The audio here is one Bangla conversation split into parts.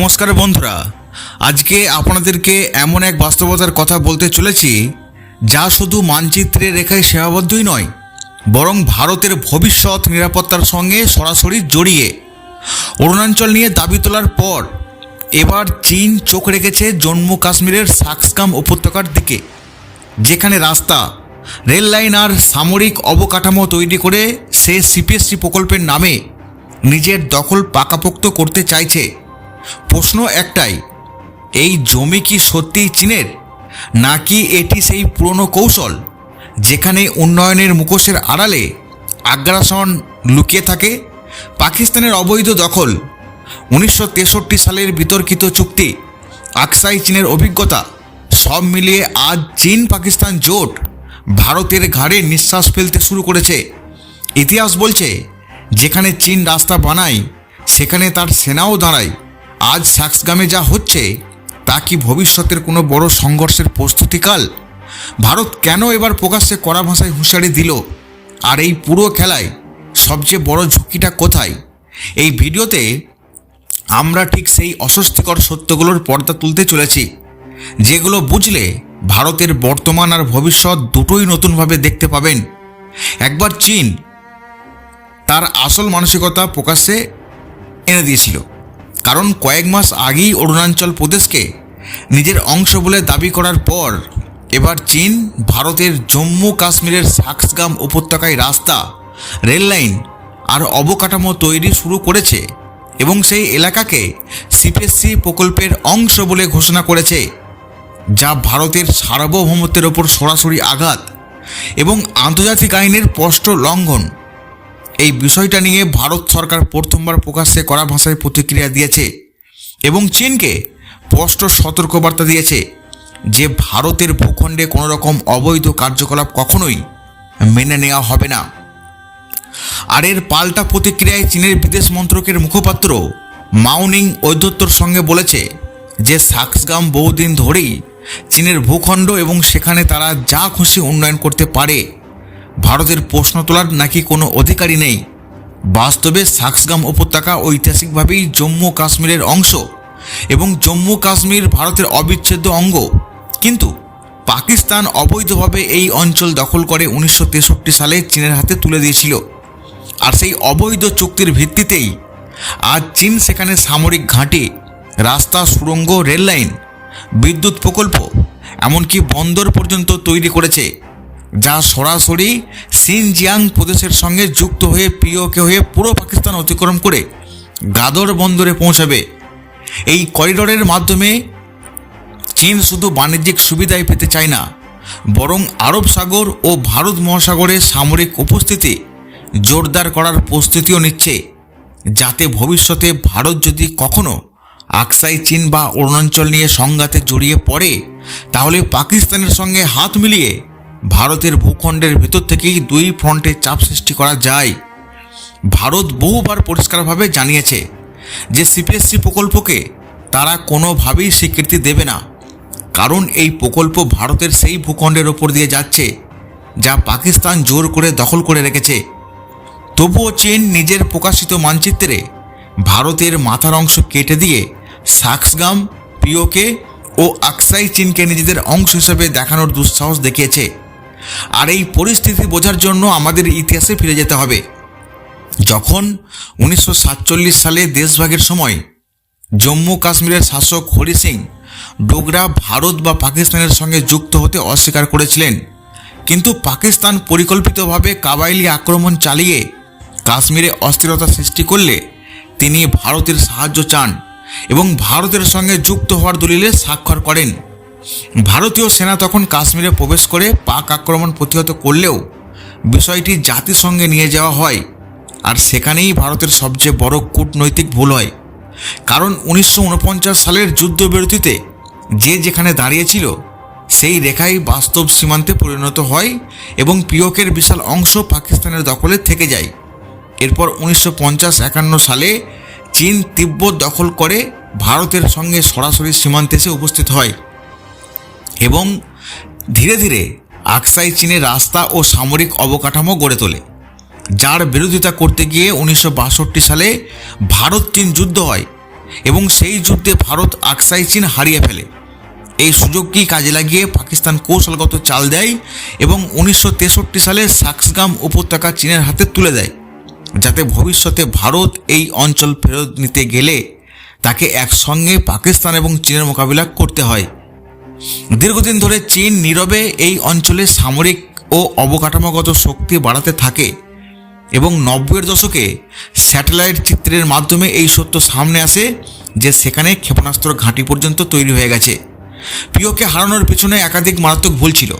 নমস্কার বন্ধুরা। আজকে আপনাদেরকে এমন এক বাস্তবতার কথা বলতে চলেছি, যা শুধু মানচিত্রের রেখায় সীমাবদ্ধই নয়, বরং ভারতের ভবিষ্যৎ নিরাপত্তার সঙ্গে সরাসরি জড়িয়ে। অরুণাঞ্চল নিয়ে দাবি তোলার পর, এবার চীন চোখ রেখেছে জম্মু কাশ্মীরের সাকসকাম উপত্যকার দিকে, যেখানে রাস্তা, রেল লাইন আর সামরিক অবকাঠামো তৈরি করে সে সিপিএসসি প্রকল্পের নামে নিজের দখল পাকাপোক্ত করতে চাইছে। প্রশ্ন একটাই, এই জমি কি সত্যিই চীনের? নাকি এটি সেই পুরনো কৌশল, যেখানে উন্নয়নের মুখোশের আড়ালে আগ্রাসন লুকিয়ে থাকে? পাকিস্তানের অবৈধ দখল, উনিশশো তেষট্টি সালের বিতর্কিত চুক্তি, আকসাই চীনের অভিজ্ঞতা, সব মিলিয়ে আজ চীন পাকিস্তান জোট ভারতের ঘাড়ে নিঃশ্বাস ফেলতে শুরু করেছে। ইতিহাস বলছে, যেখানে চীন রাস্তা বানায়, সেখানে তার সেনাও দাঁড়ায়। আজ সাক্সগামে যা হচ্ছে, তা কি ভবিষ্যতের কোনো বড় সংঘর্ষের প্রস্তুতিকাল? ভারত কেন এবার প্রকাশ্যে কড়া ভাষায় হুঁশিয়ারি দিল? আর এই পুরো খেলায় সবচেয়ে বড় ঝুঁকিটা কোথায়? এই ভিডিওতে আমরা ঠিক সেই অস্বস্তিকর সত্যগুলোর পর্দা তুলতে চলেছি, যেগুলো বুঝলে ভারতের বর্তমান আর ভবিষ্যৎ দুটোই নতুনভাবে দেখতে পাবেন। একবার চীন তার আসল মানসিকতা প্রকাশ্যে এনে দিয়েছিল। কারণ কয়েক মাস আগেই অরুণাচল প্রদেশকে নিজের অংশ বলে দাবি করার পর এবার চীন, ভারতের জম্মু কাশ্মীরের সাক্সগাম উপত্যকায় রাস্তা রেললাইন আর অবকাঠামো তৈরি শুরু করেছে এবং সেই এলাকাকে সিপিএসসি প্রকল্পের অংশ বলে ঘোষণা করেছে, যা ভারতের সার্বভৌমত্বের ওপর সরাসরি আঘাত এবং আন্তর্জাতিক আইনের স্পষ্ট লঙ্ঘন। এই বিষয়টা নিয়ে ভারত সরকার প্রথমবার প্রকাশ্যে করা ভাষায় প্রতিক্রিয়া দিয়েছে এবং চীনকে স্পষ্ট সতর্কবার্তা দিয়েছে যে ভারতের ভূখণ্ডে কোনো রকম অবৈধ কার্যকলাপ কখনোই মেনে নেওয়া হবে না। আর এর পাল্টা প্রতিক্রিয়ায় চীনের বিদেশ মন্ত্রকের মুখপাত্র মাউনিং ঔদ্ধত্যর সঙ্গে বলেছে যে সাক্সগাম বহুদিন ধরেই চীনের ভূখণ্ড এবং সেখানে তারা যা খুশি উন্নয়ন করতে পারে ভারতের প্রশ্ন তোলার নাকি কোনো অধিকারই নেই। বাস্তবে সাক্সগাম উপত্যকা ঐতিহাসিকভাবেই জম্মু কাশ্মীরের অংশ এবং জম্মু কাশ্মীর ভারতের অবিচ্ছেদ্য অঙ্গ। কিন্তু পাকিস্তান অবৈধভাবে এই অঞ্চল দখল করে উনিশশো তেষট্টি সালে চীনের হাতে তুলে দিয়েছিল। আর সেই অবৈধ চুক্তির ভিত্তিতেই আজ চীন সেখানে সামরিক ঘাঁটি, রাস্তা, সুড়ঙ্গ, রেললাইন, বিদ্যুৎ প্রকল্প, এমনকি বন্দর পর্যন্ত তৈরি করেছে। যা সরাসরি সিনজিয়াং প্রদেশের সঙ্গে যুক্ত হয়ে পিওকে হয়ে পুরো পাকিস্তান অতিক্রম করে গাদর বন্দরে পৌঁছাবে। এই করিডোরের মাধ্যমে চীন শুধু বাণিজ্যিক সুবিধাই পেতে চায় না, বরং আরব সাগর ও ভারত মহাসাগরে সামরিক উপস্থিতি জোরদার করার প্রস্তুতিও নিচ্ছে, যাতে ভবিষ্যতে ভারত যদি কখনো আকসাই চীন বা অরুণাঞ্চল নিয়ে সংঘাতে জড়িয়ে পড়ে, তাহলে পাকিস্তানের সঙ্গে হাত মিলিয়ে ভারতের ভূখণ্ডের ভেতর থেকেই দুই ফ্রন্টে চাপ সৃষ্টি করা যায়। ভারত বহুবার পরিষ্কারভাবে জানিয়েছে যে সিপিএসসি প্রকল্পকে তারা কোনোভাবেই স্বীকৃতি দেবে না। কারণ এই প্রকল্প ভারতের সেই ভূখণ্ডের ওপর দিয়ে যাচ্ছে, যা পাকিস্তান জোর করে দখল করে রেখেছে। তবুও চীন নিজের প্রকাশিত মানচিত্রে ভারতের মাথার অংশ কেটে দিয়ে সাক্সগাম, পিওকে ও আকসাই চীনকে নিজেদের অংশ হিসেবে দেখানোর দুঃসাহস দেখিয়েছে। আর এই পরিস্থিতি বোঝার জন্য আমাদের ইতিহাসে ফিরে যেতে হবে। যখন উনিশশো সাতচল্লিশ সালে দেশভাগের সময় জম্মু কাশ্মীরের শাসক হরি সিং ডোগরা, ভারত বা পাকিস্তানের সঙ্গে যুক্ত হতে অস্বীকার করেছিলেন। কিন্তু পাকিস্তান পরিকল্পিতভাবে কাবাইলি আক্রমণ চালিয়ে কাশ্মীরে অস্থিরতা সৃষ্টি করলে তিনি ভারতের সাহায্য চান এবং ভারতের সঙ্গে যুক্ত হওয়ার দলিলে স্বাক্ষর করেন। ভারতীয় সেনা তখন কাশ্মীরে প্রবেশ করে পাক আক্রমণ প্রতিহত করলেও বিষয়টি জাতিসংঘে নিয়ে যাওয়া হয়। আর সেখানেই ভারতের সবচেয়ে বড় কূটনৈতিক ভুল হয়। কারণ উনিশশো ঊনপঞ্চাশ সালের যুদ্ধবিরতিতে যে যেখানে দাঁড়িয়েছিল, সেই রেখাই বাস্তব সীমান্তে পরিণত হয় এবং পিওকের বিশাল অংশ পাকিস্তানের দখলে থেকে যায়। এরপর উনিশশো একান্ন সালে চীন তিব্বত দখল করে ভারতের সঙ্গে সরাসরি সীমান্তে এসে উপস্থিত হয়। এবং ধীরে ধীরে আকসাই চীনের রাস্তা ও সামরিক অবকাঠামো গড়ে তোলে, যার বিরোধিতা করতে গিয়ে উনিশশো বাষট্টি সালে ভারত চীন যুদ্ধ হয় এবং সেই যুদ্ধে ভারত আকসাই চীন হারিয়ে ফেলে। এই সুযোগকেই কাজে লাগিয়ে পাকিস্তান কৌশলগত চাল দেয় এবং উনিশশো তেষট্টি সালে সাক্সগাম উপত্যকা চীনের হাতে তুলে দেয়, যাতে ভবিষ্যতে ভারত এই অঞ্চল ফেরত নিতে গেলে তাকে একসঙ্গে পাকিস্তান এবং চীনের মোকাবিলা করতে হয়। দীর্ঘদিন ধরে চীন নীরবে এই অঞ্চলে সামরিক ও অবকাঠামোগত শক্তি বাড়াতে থাকে এবং নব্বইয়ের দশকে স্যাটেলাইট চিত্রের মাধ্যমে এই সত্য সামনে আসে যে সেখানে ক্ষেপণাস্ত্র ঘাঁটি পর্যন্ত তৈরি হয়ে গেছে। প্রিয়কে হারানোর পেছনে একাধিক মারাত্মক ভুল ছিল।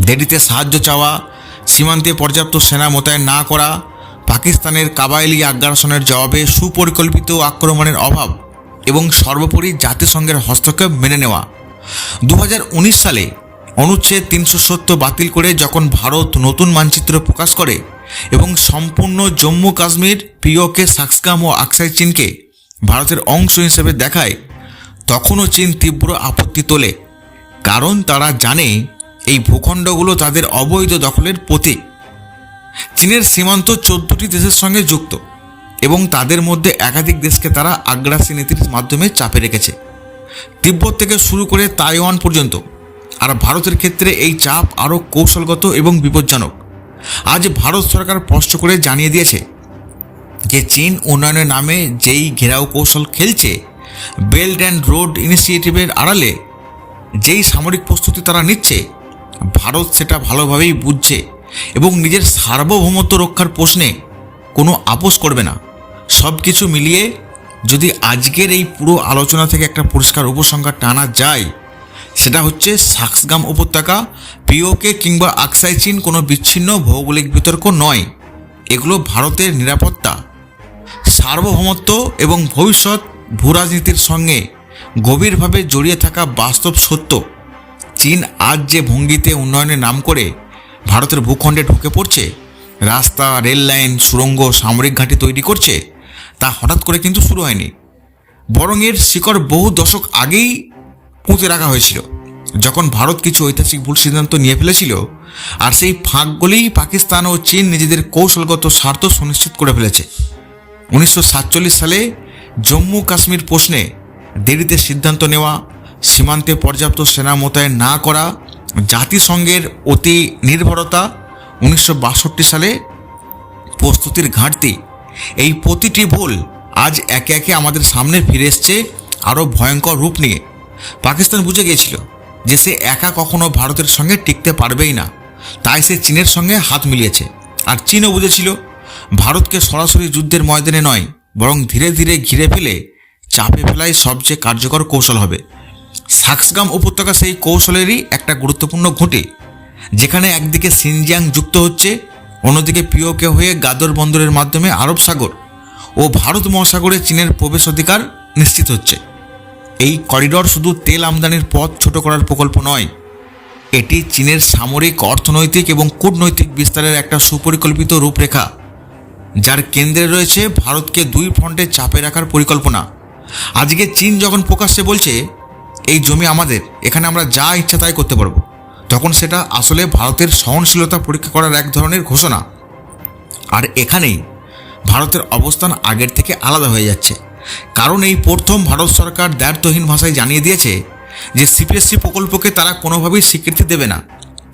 দেরিতে সাহায্য চাওয়া, সীমান্তে পর্যাপ্ত সেনা মোতায়েন না করা, পাকিস্তানের কাবাইলি আগ্রাসনের জবাবে সুপরিকল্পিত আক্রমণের অভাব এবং সর্বোপরি জাতিসংঘের হস্তক্ষেপ মেনে নেওয়া। দু হাজার উনিশ সালে অনুচ্ছেদ তিনশো সত্তর বাতিল করে যখন ভারত নতুন মানচিত্র প্রকাশ করে এবং সম্পূর্ণ জম্মু কাশ্মীর, পিওকে, সাক্সগাম ও আকসাই চীনকে ভারতের অংশ হিসেবে দেখায়, তখনও চীন তীব্র আপত্তি তোলে। কারণ তারা জানে এই ভূখণ্ডগুলো তাদের অবৈধ দখলের প্রতীক। চীনের সীমান্ত চোদ্দটি দেশের সঙ্গে যুক্ত এবং তাদের মধ্যে একাধিক দেশকে তারা আগ্রাসী নীতির মাধ্যমে চাপে রেখেছে। তিব্বত থেকে শুরু করে তাইওয়ান পর্যন্ত। আর ভারতের ক্ষেত্রে এই চাপ আরও কৌশলগত এবং বিপজ্জনক। আজ ভারত সরকার স্পষ্ট করে জানিয়ে দিয়েছে যে চীন উন্নয়নের নামে যেই ঘেরাও কৌশল খেলছে বেল্ট অ্যান্ড রোড ইনিশিয়েটিভের আড়ালে যেই সামরিক প্রস্তুতি তারা নিচ্ছে, ভারত সেটা ভালোভাবেই বুঝছে এবং নিজের সার্বভৌমত্ব রক্ষার প্রশ্নে কোনো আপোষ করবে না। সব কিছু মিলিয়ে যদি আজকের এই পুরো আলোচনা থেকে একটা পরিষ্কার উপসংহার টানা যায়, সেটা হচ্ছে সাক্সগাম উপত্যকা, পিওকে কিংবা আকসাই চীন কোনো বিচ্ছিন্ন ভৌগোলিক বিতর্ক নয়। এগুলো ভারতের নিরাপত্তা, সার্বভৌমত্ব এবং ভবিষ্যৎ ভূরাজনীতির সঙ্গে গভীরভাবে জড়িয়ে থাকা বাস্তব সত্য। চীন আজ যে ভঙ্গিতে উন্নয়নের নাম করে ভারতের ভূখণ্ডে ঢুকে পড়ছে, রাস্তা রেল লাইন সুড়ঙ্গ, সামরিক ঘাঁটি তৈরি করছে তা হঠাৎ করে কিন্তু শুরু হয়নি। বরং এর শিকড় বহু দশক আগেই পুঁতে রাখা হয়েছিল। যখন ভারত কিছু ঐতিহাসিক ভুল সিদ্ধান্ত নিয়ে ফেলেছিল, আর সেই ফাঁকগুলিই পাকিস্তান ও চীন নিজেদের কৌশলগত স্বার্থ সুনিশ্চিত করে ফেলেছে। উনিশশো সাতচল্লিশ সালে জম্মু কাশ্মীর প্রশ্নে দেরিতে সিদ্ধান্ত নেওয়া, সীমান্তে পর্যাপ্ত সেনা মোতায়েন না করা, জাতিসংঘের অতি নির্ভরতা, উনিশশো বাষট্টি সালে প্রস্তুতির ঘাটতি এই প্রতিটি ভুল আজ একে একে আমাদের সামনে ফিরে এসছে আরও ভয়ঙ্কর রূপ নিয়ে। পাকিস্তান বুঝে গিয়েছিল যে সে একা কখনো ভারতের সঙ্গে টিকতে পারবেই না। তাই সে চীনের সঙ্গে হাত মিলিয়েছে। আর চীনও বুঝেছিল ভারতকে সরাসরি যুদ্ধের ময়দানে নয়, বরং ধীরে ধীরে ঘিরে ফেলে চাপে ফেলাই সবচেয়ে কার্যকর কৌশল হবে। সাক্সগাম উপত্যকা সেই কৌশলেরই একটা গুরুত্বপূর্ণ ঘটে, যেখানে একদিকে সিনজিয়াং যুক্ত হচ্ছে অন্যদিকে পিওকে হয়ে গাদর বন্দরের মাধ্যমে আরব সাগর ও ভারত মহাসাগরে চীনের প্রবেশ অধিকার নিশ্চিত হচ্ছে। এই করিডর শুধু তেল আমদানির পথ ছোট করার প্রকল্প নয়, এটি চীনের সামরিক, অর্থনৈতিক এবং কূটনৈতিক বিস্তারের একটা সুপরিকল্পিত রূপরেখা, যার কেন্দ্রে রয়েছে ভারতকে দুই ফ্রন্টে চাপে রাখার পরিকল্পনা। আজকে চীন যখন প্রকাশ্যে বলছে, এই জমি আমাদের, এখানে আমরা যা ইচ্ছা তাই করতে পারব। তখন সেটা আসলে ভারতের সহনশীলতা পরীক্ষা করার এক ধরনের ঘোষণা। আর এখানেই ভারতের অবস্থান আগের থেকে আলাদা হয়ে যাচ্ছে। কারণ এই প্রথম ভারত সরকার দ্ব্যর্থহীন ভাষায় জানিয়ে দিয়েছে যে সিপিএসসি প্রকল্পকে তারা কোনোভাবেই স্বীকৃতি দেবে না।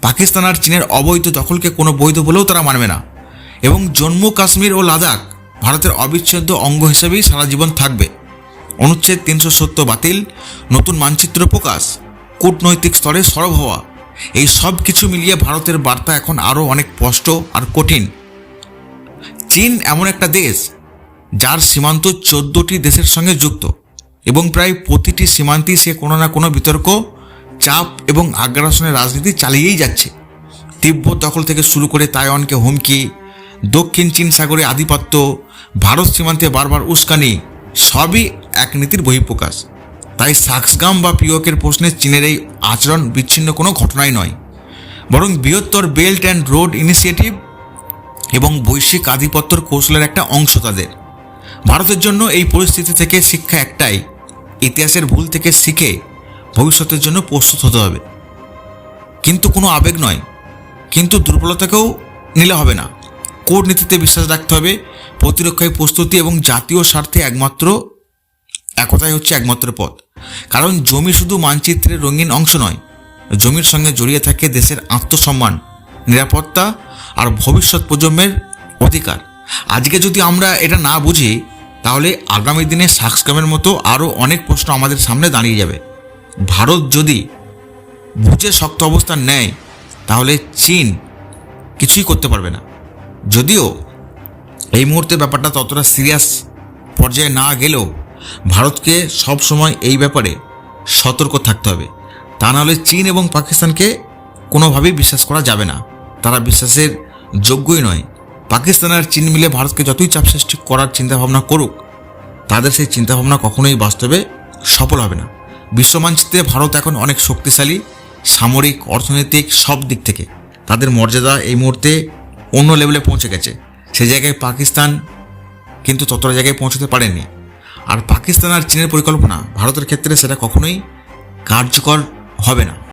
পাকিস্তান আর চীনের অবৈধ দখলকে কোনো বৈধ বলেও তারা মানবে না। এবং জম্মু, কাশ্মীর ও লাদাখ ভারতের অবিচ্ছেদ্য অঙ্গ হিসেবেই সারা জীবন থাকবে। অনুচ্ছেদ তিনশো সত্তর বাতিল, নতুন মানচিত্র প্রকাশ, কূটনৈতিক স্তরে সরব হওয়া। এই সব কিছু মিলিয়ে ভারতের বার্তা এখন আরও অনেক স্পষ্ট আর কঠিন। চীন এমন একটা দেশ যার সীমান্ত চোদ্দোটি দেশের সঙ্গে যুক্ত এবং প্রায় প্রতিটি সীমান্তেই সে কোনো না কোনো বিতর্ক, চাপ এবং আগ্রাসনের রাজনীতি চালিয়েই যাচ্ছে। তিব্বত দখল থেকে শুরু করে তাইওয়ানকে হুমকি, দক্ষিণ চীন সাগরে আধিপত্য, ভারত সীমান্তে বারবার উস্কানি, সবই এক নীতির বহিঃপ্রকাশ। তাই সাক্সগাম বা পিওকের প্রশ্নে চীনের এই আচরণ বিচ্ছিন্ন কোনো ঘটনাই নয়। বরং বৃহত্তর বেল্ট অ্যান্ড রোড ইনিশিয়েটিভ এবং বৈশ্বিক আধিপত্যর কৌশলের একটা অংশ তাদের। ভারতের জন্য এই পরিস্থিতি থেকে শিক্ষা একটাই, ইতিহাসের ভুল থেকে শিখে ভবিষ্যতের জন্য প্রস্তুত হতে হবে। কিন্তু কোনো আবেগ নয়, কিন্তু দুর্বলতাকেও নিলে হবে না। কূটনীতিতে বিশ্বাস রাখতে হবে, প্রতিরক্ষায় প্রস্তুতি এবং জাতীয় স্বার্থে একমাত্র, একতাই হচ্ছে একমাত্র পথ। কারণ জমি শুধু মানচিত্রের রঙিন অংশ নয়, জমির সঙ্গে জড়িয়ে থাকে দেশের আত্মসম্মান, নিরাপত্তা আর ভবিষ্যৎ প্রজন্মের অধিকার। আজকে যদি আমরা এটা না বুঝি, তাহলে আগামী দিনে সাকস্কামের মতো আরও অনেক প্রশ্ন আমাদের সামনে দাঁড়িয়ে যাবে। ভারত যদি বুঝে শক্ত অবস্থান নেয়, তাহলে চীন কিছুই করতে পারবে না। যদিও এই মুহূর্তে ব্যাপারটা ততটা সিরিয়াস পর্যায়ে না গেলেও ভারতকে সব সময় এই ব্যাপারে সতর্ক থাকতে হবে। তা নাহলে চীন এবং পাকিস্তানকে কোনোভাবেই বিশ্বাস করা যাবে না। তারা বিশ্বাসের যোগ্যই নয়। পাকিস্তান আর চীন মিলে ভারতকে যতই চাপ সৃষ্টি করার চিন্তাভাবনা করুক, তাদের সেই চিন্তাভাবনা কখনোই বাস্তবে সফল হবে না। বিশ্ব মানচিত্রে ভারত এখন অনেক শক্তিশালী, সামরিক, অর্থনৈতিক সব দিক থেকে। তাদের মর্যাদা এই মুহূর্তে অন্য লেভেলে পৌঁছে গেছে। সেই জায়গায় পাকিস্তান কিন্তু ততটা জায়গায় পৌঁছতে পারেনি। আর পাকিস্তান আর চীনের পরিকল্পনা ভারতের ক্ষেত্রে সেটা কখনোই কার্যকর হবে না।